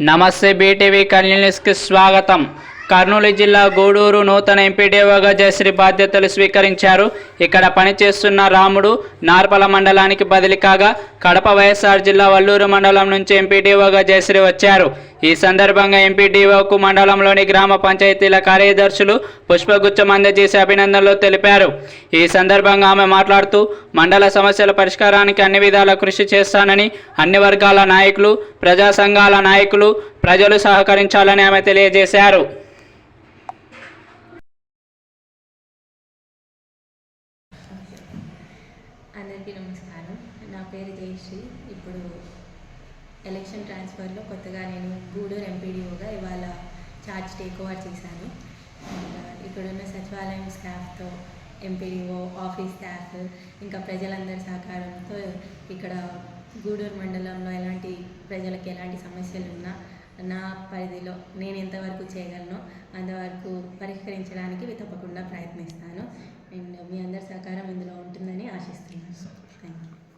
నమస్తే బీటీవీ కళ్యాణ్ న్యూస్కి స్వాగతం కర్నూలు జిల్లా గూడూరు నూతన ఎంపీడీఓగా జయశ్రీ బాధ్యతలు స్వీకరించారు. ఇక్కడ పనిచేస్తున్న రాముడు నార్పల మండలానికి బదిలీ కాగా కడప వైఎస్ఆర్ జిల్లా వల్లూరు మండలం నుంచి ఎంపీడీఓగా జయశ్రీ వచ్చారు. ఈ సందర్భంగా ఎంపీడీఓకు మండలంలోని గ్రామ పంచాయతీల కార్యదర్శులు పుష్పగుచ్చం అందజేసి అభినందనలు తెలిపారు. ఈ సందర్భంగా ఆమె మాట్లాడుతూ మండల సమస్యల పరిష్కారానికి అన్ని విధాల కృషి చేస్తానని అన్ని వర్గాల నాయకులు ప్రజా సంఘాల నాయకులు ప్రజలు సహకరించాలని ఆమె తెలియజేశారు. అందరికీ నమస్కారం. నా పేరు జయశ్రీ. ఇప్పుడు ఎలక్షన్ ట్రాన్స్ఫర్లో కొత్తగా నేను గూడూరు ఎంపీడీఓగా ఇవాళ ఛార్జ్ టేక్ ఓవర్ చేశాను. ఇక్కడున్న సచివాలయం స్టాఫ్తో ఎంపీడీఓ ఆఫీస్ స్టాఫ్ ఇంకా ప్రజలందరి సహకారంతో ఇక్కడ గూడూరు మండలంలో ఎలాంటి ప్రజలకు ఎలాంటి సమస్యలు ఉన్నా నా పరిధిలో నేను ఎంతవరకు చేయగలను అంతవరకు పరిష్కరించడానికి తప్పకుండా ప్రయత్నిస్తాను. అండ్ మీ అందరి సహకారం Thank you.